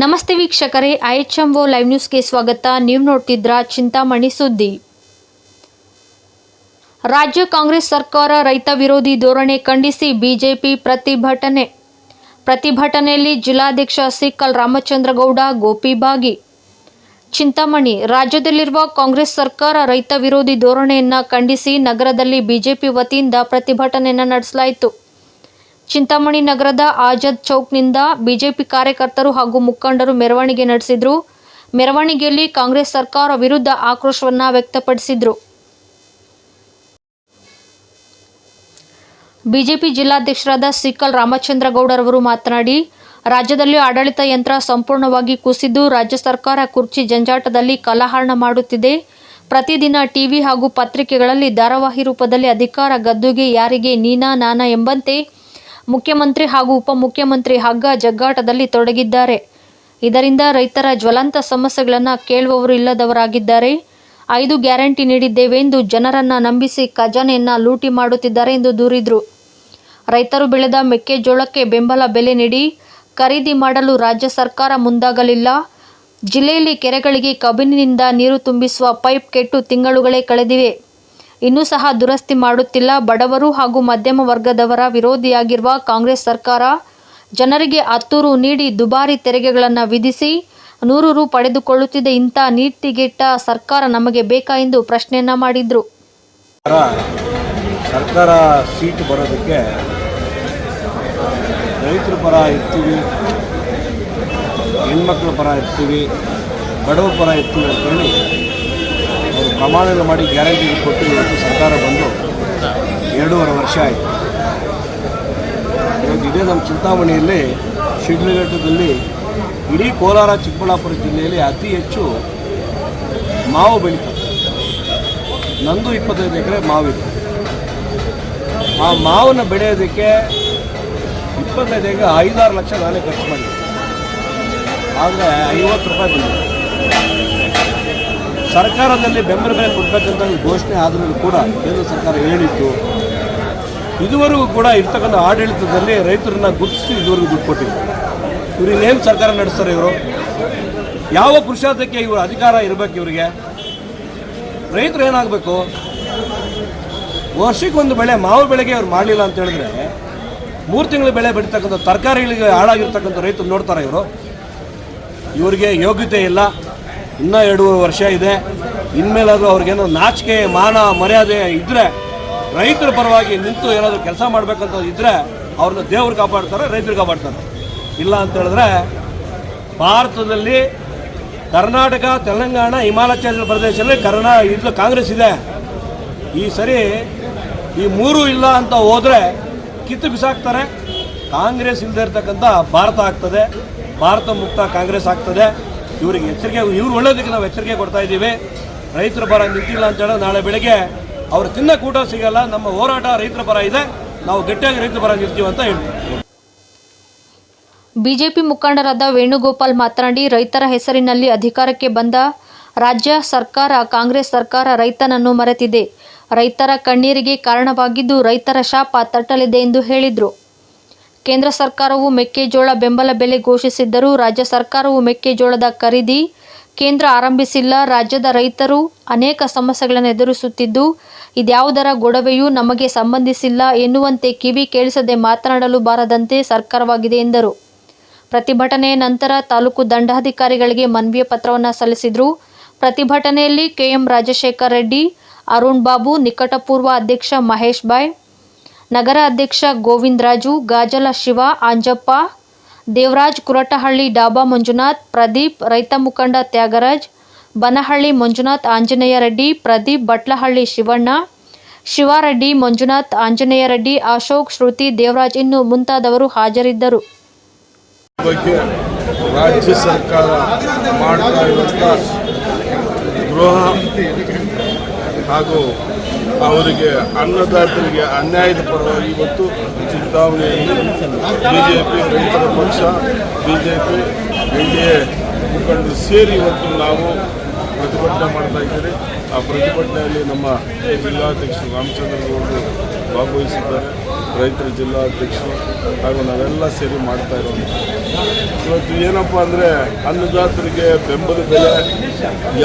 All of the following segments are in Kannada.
ನಮಸ್ತೆ ವೀಕ್ಷಕರೇ, ಐ ಎಚ್ ಎಂ ಲೈವ್ ನ್ಯೂಸ್ಗೆ ಸ್ವಾಗತ. ನೀವು ನೋಡ್ತಿದ್ರ ಚಿಂತಾಮಣಿ ಸುದ್ದಿ. ರಾಜ್ಯ ಕಾಂಗ್ರೆಸ್ ಸರ್ಕಾರ ರೈತ ವಿರೋಧಿ ಧೋರಣೆ ಖಂಡಿಸಿ ಬಿಜೆಪಿ ಪ್ರತಿಭಟನೆ. ಪ್ರತಿಭಟನೆಯಲ್ಲಿ ಜಿಲ್ಲಾಧ್ಯಕ್ಷ ಸಿಕ್ಕಲ್ ರಾಮಚಂದ್ರಗೌಡ, ಗೋಪಿ ಭಾಗಿ. ಚಿಂತಾಮಣಿ, ರಾಜ್ಯದಲ್ಲಿರುವ ಕಾಂಗ್ರೆಸ್ ಸರ್ಕಾರ ರೈತ ವಿರೋಧಿ ಧೋರಣೆಯನ್ನು ಖಂಡಿಸಿ ನಗರದಲ್ಲಿ ಬಿಜೆಪಿ ವತಿಯಿಂದ ಪ್ರತಿಭಟನೆಯನ್ನು ನಡೆಸಲಾಯಿತು. ಚಿಂತಾಮಣಿ ನಗರದ ಆಜಾದ್ ಚೌಕ್ನಿಂದ ಬಿಜೆಪಿ ಕಾರ್ಯಕರ್ತರು ಹಾಗೂ ಮುಖಂಡರು ಮೆರವಣಿಗೆ ನಡೆಸಿದ್ರು. ಮೆರವಣಿಗೆಯಲ್ಲಿ ಕಾಂಗ್ರೆಸ್ ಸರ್ಕಾರ ವಿರುದ್ಧ ಆಕ್ರೋಶವನ್ನ ವ್ಯಕ್ತಪಡಿಸಿದ್ರು. ಬಿಜೆಪಿ ಜಿಲ್ಲಾಧ್ಯಕ್ಷರಾದ ಸಿಕ್ಕಲ್ ರಾಮಚಂದ್ರಗೌಡರವರು ಮಾತನಾಡಿ, ರಾಜ್ಯದಲ್ಲಿ ಆಡಳಿತ ಯಂತ್ರ ಸಂಪೂರ್ಣವಾಗಿ ಕುಸಿದು ರಾಜ್ಯ ಸರ್ಕಾರ ಕುರ್ಚಿ ಜಂಜಾಟದಲ್ಲಿ ಕಲಹರಣ ಮಾಡುತ್ತಿದೆ. ಪ್ರತಿದಿನ ಟಿವಿ ಹಾಗೂ ಪತ್ರಿಕೆಗಳಲ್ಲಿ ಧಾರಾವಾಹಿ ರೂಪದಲ್ಲಿ ಅಧಿಕಾರ ಗದ್ದುಗೆ ಯಾರಿಗೆ ನೀನಾ ನಾನಾ ಎಂಬಂತೆ ಮುಖ್ಯಮಂತ್ರಿ ಹಾಗೂ ಉಪಮುಖ್ಯಮಂತ್ರಿ ಹಗ್ಗ ಜಗ್ಗಾಟದಲ್ಲಿ ತೊಡಗಿದ್ದಾರೆ. ಇದರಿಂದ ರೈತರ ಜ್ವಲಂತ ಸಮಸ್ಯೆಗಳನ್ನು ಕೇಳುವವರು ಇಲ್ಲದವರಾಗಿದ್ದಾರೆ. ಐದು ಗ್ಯಾರಂಟಿ ನೀಡಿದ್ದೇವೆ ಎಂದು ಜನರನ್ನು ನಂಬಿಸಿ ಖಜಾನೆಯನ್ನು ಲೂಟಿ ಮಾಡುತ್ತಿದ್ದಾರೆ ಎಂದು ದೂರಿದರು. ರೈತರು ಬೆಳೆದ ಮೆಕ್ಕೆಜೋಳಕ್ಕೆ ಬೆಂಬಲ ಬೆಲೆ ನೀಡಿ ಖರೀದಿ ಮಾಡಲು ರಾಜ್ಯ ಸರ್ಕಾರ ಮುಂದಾಗಲಿಲ್ಲ. ಜಿಲ್ಲೆಯಲ್ಲಿ ಕೆರೆಗಳಿಗೆ ಕಬಿನಿನಿಂದ ನೀರು ತುಂಬಿಸುವ ಪೈಪ್ ಕೆಟ್ಟು ತಿಂಗಳುಗಳೇ ಕಳೆದಿವೆ. ಇನ್ನೂ ಸಹ ದುರಸ್ತಿ ಮಾಡುತ್ತಿಲ್ಲ. ಬಡವರು ಹಾಗೂ ಮಧ್ಯಮ ವರ್ಗದವರ ವಿರೋಧಿಯಾಗಿರುವ ಕಾಂಗ್ರೆಸ್ ಸರ್ಕಾರ ಜನರಿಗೆ ಹತ್ತು ರು ನೀಡಿ ದುಬಾರಿ ತೆರಿಗೆಗಳನ್ನು ವಿಧಿಸಿ ನೂರು ರು ಪಡೆದುಕೊಳ್ಳುತ್ತಿದೆ. ಇಂಥ ನೀತಿಗೆಟ್ಟ ಸರ್ಕಾರ ನಮಗೆ ಬೇಕಾ ಎಂದು ಪ್ರಶ್ನೆಯನ್ನ ಮಾಡಿದ್ರು. ಸರ್ಕಾರ ಸೀಟ್ ಬರೋದಕ್ಕೆ ರೈತರ ಪರ ಇರ್ತೀವಿ, ಹೆಣ್ಮಕ್ಳ ಪರ ಇರ್ತೀವಿ, ಬಡವರ ಪರ ಇರ್ತೀವಿ ಅಂತೇಳಿ ಅವರು ಪ್ರಮಾಣ ಮಾಡಿ ಗ್ಯಾರಂಟಿ ಕೊಟ್ಟು ಇವತ್ತು ಸರ್ಕಾರ ಬಂದು ಎರಡೂವರೆ ವರ್ಷ ಆಯಿತು. ಇವತ್ತು ಇದೇ ನಮ್ಮ ಚಿಂತಾಮಣಿಯಲ್ಲಿ ಶಿಡ್ಲಘಟ್ಟದಲ್ಲಿ ಇಡೀ ಕೋಲಾರ, ಚಿಕ್ಕಬಳ್ಳಾಪುರ ಜಿಲ್ಲೆಯಲ್ಲಿ ಅತಿ ಹೆಚ್ಚು ಮಾವು ಬೆಳೀತಾರೆ ನಂದು ಇಪ್ಪತ್ತೈದು ಎಕರೆ ಮಾವಿದೆ ಆ ಮಾವನ್ನ ಬೆಳೆಯೋದಕ್ಕೆ ಇಪ್ಪತ್ತೈದು ಎಕರೆ, ಐದಾರು ಲಕ್ಷ ನಾನೇ ಖರ್ಚು ಮಾಡಿದ್ದೆ. ಆದರೆ ಐವತ್ತು ರೂಪಾಯಿ ಬಂದಿದೆ. ಸರ್ಕಾರದಲ್ಲಿ ಬೆಂಬಲ ಬೆಲೆ ಕೊಡಬೇಕಂತ ಒಂದು ಘೋಷಣೆ ಆದರೂ ಕೂಡ ಕೇಂದ್ರ ಸರ್ಕಾರ ಹೇಳಿತ್ತು ಇದುವರೆಗೂ ಕೂಡ ಇರ್ತಕ್ಕಂಥ ಆಡಳಿತದಲ್ಲಿ ರೈತರನ್ನ ಗುರುತಿಸಿ ಇದುವರೆಗೂ ದುಡ್ಡು ಕೊಟ್ಟಿದ್ರು ಇವ್ರು ಇನ್ನೇನು ಸರ್ಕಾರ ನಡೆಸ್ತಾರೆ ಇವರು? ಯಾವ ಪುರುಷಾರ್ಥಕ್ಕೆ ಇವರು ಅಧಿಕಾರ ಇರಬೇಕು ಇವರಿಗೆ? ರೈತರು ಏನಾಗಬೇಕು? ವರ್ಷಕ್ಕೊಂದು ಬೆಳೆ ಮಾವು ಬೆಳೆಗೆ ಅವ್ರು ಮಾಡಲಿಲ್ಲ ಅಂತ ಹೇಳಿದ್ರೆ, ಮೂರು ತಿಂಗಳ ಬೆಳೆ ಬೆಳೀತಕ್ಕಂಥ ತರಕಾರಿಗಳಿಗೆ ಹಾಳಾಗಿರ್ತಕ್ಕಂಥ ರೈತರು ನೋಡ್ತಾರೆ ಇವರು. ಇವರಿಗೆ ಯೋಗ್ಯತೆ ಇಲ್ಲ. ಇನ್ನೂ ಎರಡೂವರೆ ವರ್ಷ ಇದೆ. ಇನ್ಮೇಲಾದರೂ ಅವ್ರಿಗೇನೋ ನಾಚಿಕೆ, ಮಾನ, ಮರ್ಯಾದೆ ಇದ್ದರೆ ರೈತರ ಪರವಾಗಿ ನಿಂತು ಏನಾದರೂ ಕೆಲಸ ಮಾಡಬೇಕಂತ ಇದ್ದರೆ ಅವ್ರನ್ನ ದೇವ್ರು ಕಾಪಾಡ್ತಾರೆ, ರೈತರು ಕಾಪಾಡ್ತಾರೆ. ಇಲ್ಲ ಅಂತ ಹೇಳಿದ್ರೆ ಭಾರತದಲ್ಲಿ ಕರ್ನಾಟಕ, ತೆಲಂಗಾಣ ಹಿಮಾಚಲ ಪ್ರದೇಶದಲ್ಲಿ ಕರ್ನಾ ಇದ್ಲು ಕಾಂಗ್ರೆಸ್ ಇದೆ. ಈ ಸರಿ ಈ ಮೂರು ಇಲ್ಲ ಅಂತ ಹೋದರೆ ಕಿತ್ತು ಬಿಸಾಕ್ತಾರೆ. ಕಾಂಗ್ರೆಸ್ ಇಲ್ಲದೆ ಇರ್ತಕ್ಕಂಥ ಭಾರತ ಆಗ್ತದೆ. ಭಾರತ ಮುಕ್ತ ಕಾಂಗ್ರೆಸ್ ಆಗ್ತದೆ. ಇವರಿಗೆ ಎಚ್ಚರಿಕೆ ಇವ್ರು ಒಳ್ಳೇದಕ್ಕೆ ನಾವು ಎಚ್ಚರಿಕೆ ಕೊಡ್ತಾ ಇದ್ದೀವಿ. ರೈತರ ಪರ ನಿಂತಿಲ್ಲ ಅಂತ ಹೇಳೋ ನಾಳೆ ಬೆಳಗ್ಗೆ. ಅವ್ರು ತಿನ್ನ ಕೂಟ ಸಿಗಲ್ಲ, ನಮ್ಮ ಹೋರಾಟ ರೈತರ ಪರ ಇದೆ. ನಾವು ಗಟ್ಟಿಯಾಗಿ ರೈತರ ಪರ ನಿಲ್ತೀವಿ ಅಂತ ಹೇಳ್ತೀವಿ ಬಿಜೆಪಿ ಮುಖಂಡರಾದ ವೇಣುಗೋಪಾಲ್ ಮಾತನಾಡಿ, ರೈತರ ಹೆಸರಿನಲ್ಲಿ ಅಧಿಕಾರಕ್ಕೆ ಬಂದ ರಾಜ್ಯ ಸರ್ಕಾರ, ಕಾಂಗ್ರೆಸ್ ಸರ್ಕಾರ ರೈತನನ್ನು ಮರೆತಿದೆ. ರೈತರ ಕಣ್ಣೀರಿಗೆ ಕಾರಣವಾಗಿದ್ದು ರೈತರ ಶಾಪ ತಟ್ಟಲಿದೆ ಎಂದು ಹೇಳಿದರು. ಕೇಂದ್ರ ಸರ್ಕಾರವು ಮೆಕ್ಕೆಜೋಳ ಬೆಂಬಲ ಬೆಲೆ ಘೋಷಿಸಿದ್ದರೂ ರಾಜ್ಯ ಸರ್ಕಾರವು ಮೆಕ್ಕೆಜೋಳದ ಖರೀದಿ ಕೇಂದ್ರ ಆರಂಭಿಸಿಲ್ಲ. ರಾಜ್ಯದ ರೈತರು ಅನೇಕ ಸಮಸ್ಯೆಗಳನ್ನು ಎದುರಿಸುತ್ತಿದ್ದು, ಇದ್ಯಾವುದರ ಗೊಡವೆಯೂ ನಮಗೆ ಸಂಬಂಧಿಸಿಲ್ಲ ಎನ್ನುವಂತೆ ಕಿವಿ ಕೇಳಿಸದೆ ಮಾತನಾಡಲು ಬಾರದಂತೆ ಸರ್ಕಾರವಾಗಿದೆ ಎಂದರು. ಪ್ರತಿಭಟನೆಯ ನಂತರ ತಾಲೂಕು ದಂಡಾಧಿಕಾರಿಗಳಿಗೆ ಮನವಿಯ ಪತ್ರವನ್ನು ಸಲ್ಲಿಸಿದರು. ಪ್ರತಿಭಟನೆಯಲ್ಲಿ ಕೆಎಂ ರಾಜಶೇಖರ್ ರೆಡ್ಡಿ, ಅರುಣ್ ಬಾಬು, ನಿಕಟಪೂರ್ವ ಅಧ್ಯಕ್ಷ ಮಹೇಶ್ ಬಾಯ್ ನಗರ ಅಧ್ಯಕ್ಷ ಗೋವಿಂದರಾಜು, ಗಾಜಲ ಶಿವ, ಆಂಜಪ್ಪ, ದೇವರಾಜ್, ಕುರಟಹಳ್ಳಿ, ಡಾಬಾ ಮಂಜುನಾಥ್, ಪ್ರದೀಪ್, ರೈತ ಮುಖಂಡ ತ್ಯಾಗರಾಜ್, ಬನಹಳ್ಳಿ ಮಂಜುನಾಥ್, ಆಂಜನೇಯ ರೆಡ್ಡಿ, ಪ್ರದೀಪ್, ಬಟ್ಲಹಳ್ಳಿ ಶಿವಣ್ಣ, ಶಿವಾರೆಡ್ಡಿ, ಮಂಜುನಾಥ್, ಆಂಜನೇಯ ರೆಡ್ಡಿ, ಅಶೋಕ್, ಶ್ರುತಿ, ದೇವರಾಜ್ ಇನ್ನು ಮುಂತಾದವರು ಹಾಜರಿದ್ದರು. ರಾಜ್ಯ ಸರ್ಕಾರ ಮಾಡ್ತಾ ಗೃಹ ಹಾಗೂ ಅವರಿಗೆ ಅನ್ನದಾತರಿಗೆ ಅನ್ಯಾಯದ ಪರವಾಗಿ ಇವತ್ತು ಚುನಾವಣೆಯಲ್ಲಿ ಬಿಜೆಪಿ, ರೈತರ ಪಕ್ಷ, ಬಿಜೆಪಿ ಎನ್ ಡಿ ಎ ಮುಖಂಡರು ಸೇರಿ ಇವತ್ತು ನಾವು ಪ್ರತಿಭಟನೆ ಮಾಡ್ತಾ ಇದ್ದೀರಿ. ಆ ಪ್ರತಿಭಟನೆಯಲ್ಲಿ ನಮ್ಮ ಜಿಲ್ಲಾಧ್ಯಕ್ಷರು ರಾಮಚಂದ್ರಗೌಡರು ಭಾಗವಹಿಸಿದ್ದಾರೆ. ರೈತರ ಜಿಲ್ಲಾಧ್ಯಕ್ಷರು ಹಾಗೂ ನಾವೆಲ್ಲ ಸೇರಿ ಮಾಡ್ತಾ ಇರೋದು. ಇವತ್ತು ಏನಪ್ಪ ಅಂದರೆ ಅನ್ನದಾತರಿಗೆ ಬೆಂಬಲ ಬೆಲೆ,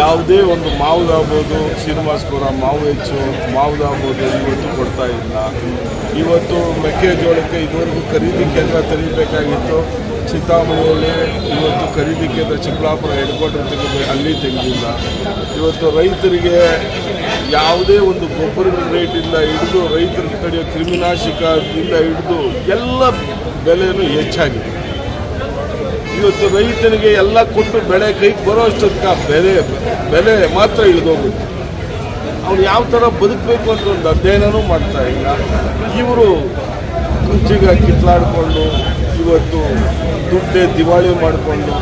ಯಾವುದೇ ಒಂದು ಮಾವುದಾಗ್ಬೋದು ಶ್ರೀನಿವಾಸಪುರ ಮಾವು ಹೆಚ್ಚು, ಮಾವುದಾಗ್ಬೋದು ಇವತ್ತು ಕೊಡ್ತಾ ಇಲ್ಲ. ಇವತ್ತು ಮೆಕ್ಕೆಜೋಳಕ್ಕೆ ಇದುವರೆಗೂ ಖರೀದಿ ಕೇಂದ್ರ ತೆರೀಬೇಕಾಗಿತ್ತು. ಚಿಂತಾಮಣಿಯಲ್ಲಿ ಇವತ್ತು ಖರೀದಿ ಕೇಂದ್ರ ಚಿಕ್ಕಬಳ್ಳಾಪುರ ಹೆಡ್ ಕ್ವಾರ್ಟರ್ ತೆಗೆದು ಅಲ್ಲಿ ತೆಗೆದಿಲ್ಲ. ಇವತ್ತು ರೈತರಿಗೆ ಯಾವುದೇ ಒಂದು ಗೊಬ್ಬರದ ರೇಟಿಂದ ಹಿಡಿದು ರೈತರಿಗೆ ತಡೆಯೋ ಕ್ರಿಮಿನಾಶಕದಿಂದ ಹಿಡಿದು ಎಲ್ಲ ಬೆಲೆಯೂ ಹೆಚ್ಚಾಗಿದೆ. ಇವತ್ತು ರೈತನಿಗೆ ಎಲ್ಲ ಕೊಟ್ಟು ಬೆಳೆ ಕೈಗೆ ಬರೋ ಅಷ್ಟೊತ್ತಿಗೆ ಆ ಬೆಲೆ ಬೆಲೆ ಮಾತ್ರ ಇಳಿದೋಗುತ್ತೆ. ಅವ್ನು ಯಾವ ಥರ ಬದುಕಬೇಕು ಅಂತ ಒಂದು ಅಧ್ಯಯನವೂ ಮಾಡ್ತಾ ಇಲ್ಲ. ಇವರು ಕುಂಚಿಗ ಕಿತ್ಲಾಡಿಕೊಂಡು, ಇವತ್ತು ದುಡ್ಡೇ ದಿವಾಳಿ ಮಾಡಿಕೊಂಡು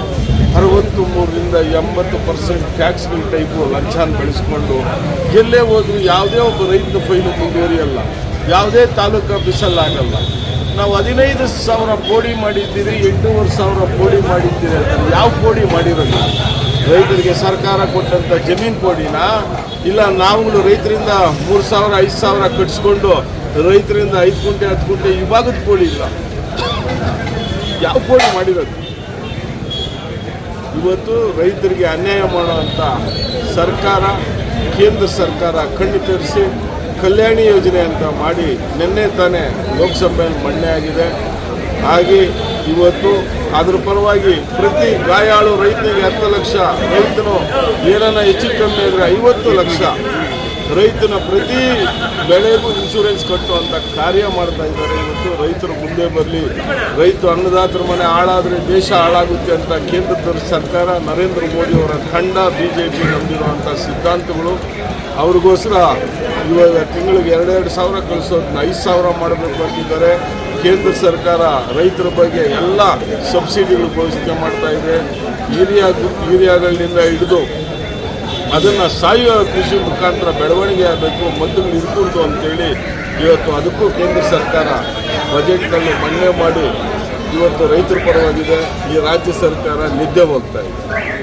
ಅರವತ್ತು ಮೂರರಿಂದ ಎಂಬತ್ತು ಪರ್ಸೆಂಟ್ ಟ್ಯಾಕ್ಸ್ಗಳ ಟೈಪು ಲಂಚಾನ ಬೆಳೆಸ್ಕೊಂಡು, ಎಲ್ಲೇ ಹೋದ್ರು ಯಾವುದೇ ಒಬ್ಬ ರೈತನ ಫೈಲು ಮುಂದುವರಿಯಲ್ಲ. ಯಾವುದೇ ತಾಲೂಕು ಆಫೀಸಲ್ಲಿ ಆಗಲ್ಲ ನಾವು ಹದಿನೈದು ಸಾವಿರ ಕೋಡಿ ಮಾಡಿದ್ದೀರಿ ಎಂಟೂವರೆ ಸಾವಿರ ಕೋಡಿ ಮಾಡಿದ್ದೀರಿ ಅಂತ ಯಾವ ಕೋಡಿ ಮಾಡಿರೋದು ರೈತರಿಗೆ ಸರ್ಕಾರ ಕೊಟ್ಟಂಥ ಜಮೀನು ಕೋಡಿನ ಇಲ್ಲ, ನಾವುಗಳು ರೈತರಿಂದ ಮೂರು ಸಾವಿರ, ಐದು ಸಾವಿರ ಕಟ್ಸ್ಕೊಂಡು ರೈತರಿಂದ ಐದು ಗುಂಟೆ, ಹತ್ತು ಗುಂಟೆ ಭಾಗದ ಪೋಡಿ ಇಲ್ಲ. ಯಾವ ಕೋಳಿ ಮಾಡಿರೋದು? ಇವತ್ತು ರೈತರಿಗೆ ಅನ್ಯಾಯ ಮಾಡುವಂಥ ಸರ್ಕಾರ, ಕೇಂದ್ರ ಸರ್ಕಾರ ಕಣ್ಣು ತರಿಸಿ ಕಲ್ಯಾಣಿ ಯೋಜನೆ ಅಂತ ಮಾಡಿ ನಿನ್ನೆ ತಾನೇ ಲೋಕಸಭೆಯಲ್ಲಿ ಮಂಡನೆ ಆಗಿದೆ. ಹಾಗೆ ಇವತ್ತು ಅದ್ರ ಪರವಾಗಿ ಪ್ರತಿ ಗಾಯಾಳು ರೈತನಿಗೆ ಹತ್ತು ಲಕ್ಷ, ರೈತನು ಏನನ್ನ ಹೆಚ್ಚು ಕಮ್ಮಿ ಅಂದರೆ ಐವತ್ತು ಲಕ್ಷ ರೈತನ ಪ್ರತಿ ಬೆಳೆಗೂ ಇನ್ಶೂರೆನ್ಸ್ ಕಟ್ಟುವಂಥ ಕಾರ್ಯ ಮಾಡ್ತಾ ಇದ್ದಾರೆ. ಇವತ್ತು ರೈತರು ಮುಂದೆ ಬರಲಿ. ರೈತ ಅನ್ನದಾತರ ಮನೆ ಹಾಳಾದರೆ ದೇಶ ಹಾಳಾಗುತ್ತೆ ಅಂತ ಕೇಂದ್ರದ ಸರ್ಕಾರ, ನರೇಂದ್ರ ಮೋದಿ ಅವರ ತಂಡ ಬಿ ಜೆ ಪಿ ನಂಬಿರುವಂಥ ಸಿದ್ಧಾಂತಗಳು. ಅವ್ರಿಗೋಸ್ಕರ ಇವಾಗ ತಿಂಗಳಿಗೆ ಎರಡೆರಡು ಸಾವಿರ ಕಳಿಸೋದನ್ನ ಐದು ಸಾವಿರ ಮಾಡಬೇಕು ಅಂತಿದ್ದಾರೆ. ಕೇಂದ್ರ ಸರ್ಕಾರ ರೈತರ ಬಗ್ಗೆ ಎಲ್ಲ ಸಬ್ಸಿಡಿಗಳು ಘೋಷಣೆ ಮಾಡ್ತಾ ಇದೆ. ಯೂರಿಯಾ ಹಿಡಿದು ಅದನ್ನು ಸಾಯುವ ಕೃಷಿ ಮುಖಾಂತರ ಬೆಳವಣಿಗೆ ಆಗಬೇಕು ಮದ್ದುಗಳು ಇರ್ಕೂಡ್ದು ಅಂತೇಳಿ ಇವತ್ತು ಅದಕ್ಕೂ ಕೇಂದ್ರ ಸರ್ಕಾರ ಬಜೆಟ್ನಲ್ಲಿ ಮನ್ನಣೆ ಮಾಡಿ ಇವತ್ತು ರೈತರ ಪರವಾಗಿದೆ. ಈ ರಾಜ್ಯ ಸರ್ಕಾರ ನಿದ್ದೆ ಹೋಗ್ತಾ ಇದೆ.